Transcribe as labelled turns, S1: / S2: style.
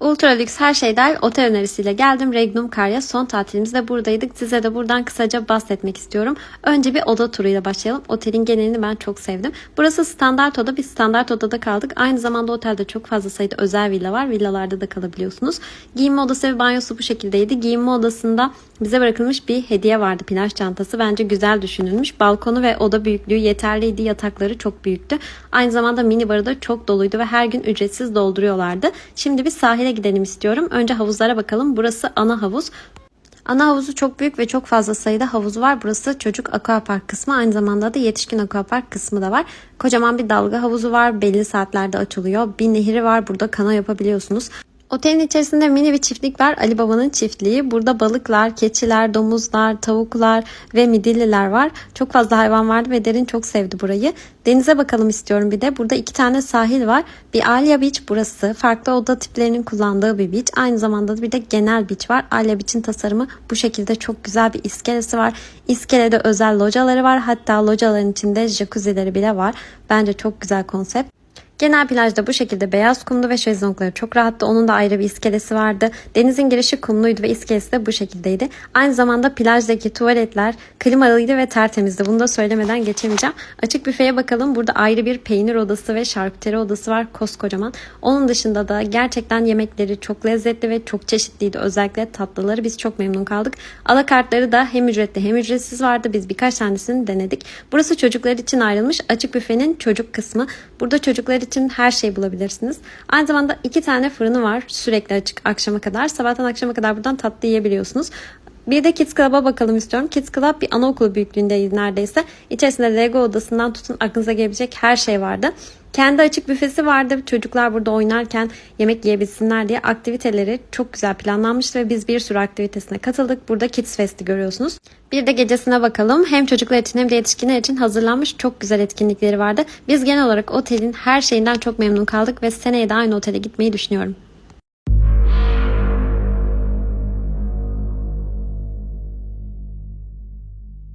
S1: Ultra her şey dahil otel önerisiyle geldim. Regnum Karya son tatilimizde buradaydık. Size de buradan kısaca bahsetmek istiyorum. Önce bir oda turuyla başlayalım. Otelin genelini ben çok sevdim. Burası standart oda. Biz standart odada kaldık. Aynı zamanda otelde çok fazla sayıda özel villa var. Villalarda da kalabiliyorsunuz. Giyinme odası ve banyosu bu şekildeydi. Giyinme odasında bize bırakılmış bir hediye vardı. Plaj çantası. Bence güzel düşünülmüş. Balkonu ve oda büyüklüğü yeterliydi. Yatakları çok büyüktü. Aynı zamanda mini barı da çok doluydu ve her gün ücretsiz dolduruyorlardı. Şimdi biz sahile gidelim istiyorum. Önce havuzlara bakalım. Burası ana havuz. Ana havuzu çok büyük ve çok fazla sayıda havuz var. Burası çocuk aquapark kısmı. Aynı zamanda da yetişkin aquapark kısmı da var. Kocaman bir dalga havuzu var. Belli saatlerde açılıyor. Bir nehri var. Burada kana yapabiliyorsunuz. Otelin içerisinde mini bir çiftlik var. Ali Baba'nın çiftliği. Burada balıklar, keçiler, domuzlar, tavuklar ve midilliler var. Çok fazla hayvan vardı ve Derin çok sevdi burayı. Denize bakalım istiyorum bir de. Burada iki tane sahil var. Bir Alya Beach burası. Farklı oda tiplerinin kullandığı bir beach. Aynı zamanda bir de genel beach var. Alya Beach'in tasarımı bu şekilde çok güzel bir iskelesi var. İskelede özel locaları var. Hatta locaların içinde jacuzzileri bile var. Bence çok güzel konsept. Genel plajda bu şekilde beyaz kumlu ve şezlongları çok rahattı. Onun da ayrı bir iskelesi vardı. Denizin girişi kumluydu ve iskelesi de bu şekildeydi. Aynı zamanda plajdaki tuvaletler klimalıydı ve tertemizdi. Bunu da söylemeden geçemeyeceğim. Açık büfeye bakalım. Burada ayrı bir peynir odası ve şarküteri odası var. Koskocaman. Onun dışında da gerçekten yemekleri çok lezzetli ve çok çeşitliydi. Özellikle tatlıları biz çok memnun kaldık. Alakartları da hem ücretli hem ücretsiz vardı. Biz birkaç tanesini denedik. Burası çocuklar için ayrılmış açık büfenin çocuk kısmı. Burada çocuklar her şey bulabilirsiniz. Aynı zamanda iki tane fırını var. Sürekli açık akşama kadar. Sabahtan akşama kadar buradan tatlı yiyebiliyorsunuz. Bir de Kids Club'a bakalım istiyorum. Kids Club bir anaokulu büyüklüğündeydi neredeyse. İçerisinde Lego odasından tutun aklınıza gelebilecek her şey vardı. Kendi açık büfesi vardı. Çocuklar burada oynarken yemek yiyebilsinler diye aktiviteleri çok güzel planlanmıştı ve biz bir sürü aktivitesine katıldık. Burada Kids Fest'i görüyorsunuz. Bir de gecesine bakalım. Hem çocuklar için hem de yetişkinler için hazırlanmış çok güzel etkinlikleri vardı. Biz genel olarak otelin her şeyinden çok memnun kaldık ve seneye de aynı otele gitmeyi düşünüyorum.